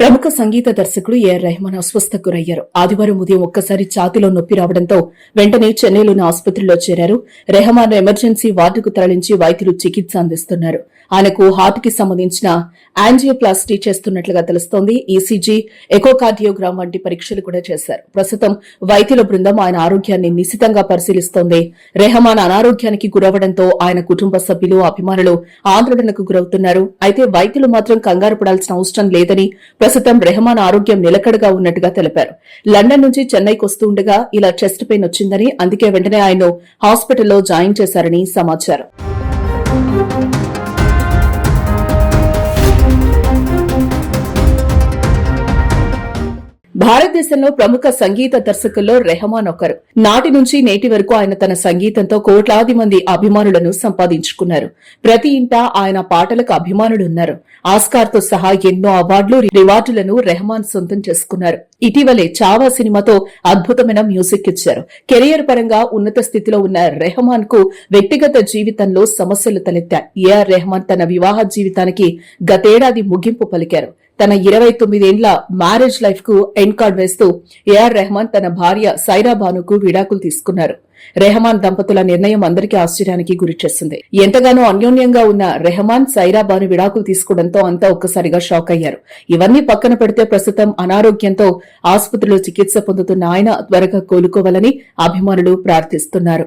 ప్రముఖ సంగీత దర్శకుడు ఏఆర్ రెహమాన్ అస్వస్థకు గురయ్యారు ఆదివారం ఉదయం ఒక్కసారి ఛాతిలో నొప్పి రావడంతో వెంటనే చెన్నైలోని ఆసుపత్రిలో చేరారు. రెహమాన్ ఎమర్జెన్సీ వార్డుకు తరలించి వైద్యులు చికిత్స అందిస్తున్నారు. ఆయనకు హార్ట్కి సంబంధించిన యాంజియోప్లాస్టీ చేస్తున్నట్లుగా తెలుస్తోంది. ఈసీజీ ఎకోకార్డియోగ్రామ్ వంటి పరీక్షలు కూడా చేశారు. ప్రస్తుతం వైద్యుల బృందం ఆయన ఆరోగ్యాన్ని నిశితంగా పరిశీలిస్తోంది. రెహమాన్ అనారోగ్యానికి గురవడంతో ఆయన కుటుంబ సభ్యులు అభిమానులు ఆందోళనకు గురవుతున్నారు. అయితే వైద్యులు మాత్రం కంగారు పడాల్సిన అవసరం లేదని ప్రస్తుతం రెహమాన్ ఆరోగ్యం నిలకడగా ఉన్నట్టుగా తెలిపారు. లండన్ నుంచి చెన్నైకి వస్తుండగా ఇలా చెస్ట్ పెయిన్ వచ్చిందని అందుకే వెంటనే ఆయన్ను హాస్పిటల్లో జాయిన్ చేశారని సమాచారం. భారతదేశంలో ప్రముఖ సంగీత దర్శకుల్లో రెహమాన్ ఒకరు. నాటి నుంచి నేటి వరకు ఆయన తన సంగీతంతో కోట్లాది మంది అభిమానులను సంపాదించుకున్నారు. ప్రతి ఇంట ఆయన పాటలకు అభిమానులున్నారు. ఆస్కార్తో సహా ఎన్నో అవార్డులు రివార్డులను రెహమాన్ సొంతం చేసుకున్నారు. ఇటీవలే చావా సినిమాతో అద్భుతమైన మ్యూజిక్ ఇచ్చారు. కెరియర్ పరంగా ఉన్నత స్థితిలో ఉన్న రెహమాన్కు వ్యక్తిగత జీవితంలో సమస్యలు తలెత్తాయి. ఏఆర్ రెహమాన్ తన వివాహ జీవితానికి గతేడాది ముగింపు పలికారు. తన ఇరవై తొమ్మిదేండ్ల మ్యారేజ్ లైఫ్కు ఎండ్ కార్డ్ వేస్తూ ఏఆర్ రెహమాన్ తన భార్య సైరా బానుకు విడాకులు తీసుకున్నారు. రెహమాన్ దంపతుల నిర్ణయం అందరికీ ఆశ్చర్యానికి గురిచేసింది ఎంతగానో అన్యోన్యంగా ఉన్న రెహమాన్ సైరాబాను విడాకులు తీసుకోవడంతో అంతా ఒక్కసారిగా షాక్ అయ్యారు. ఇవన్నీ పక్కన పెడితే ప్రస్తుతం అనారోగ్యంతో ఆసుపత్రిలో చికిత్స పొందుతున్న ఆయన త్వరగా కోలుకోవాలని అభిమానులు ప్రార్థిస్తున్నారు.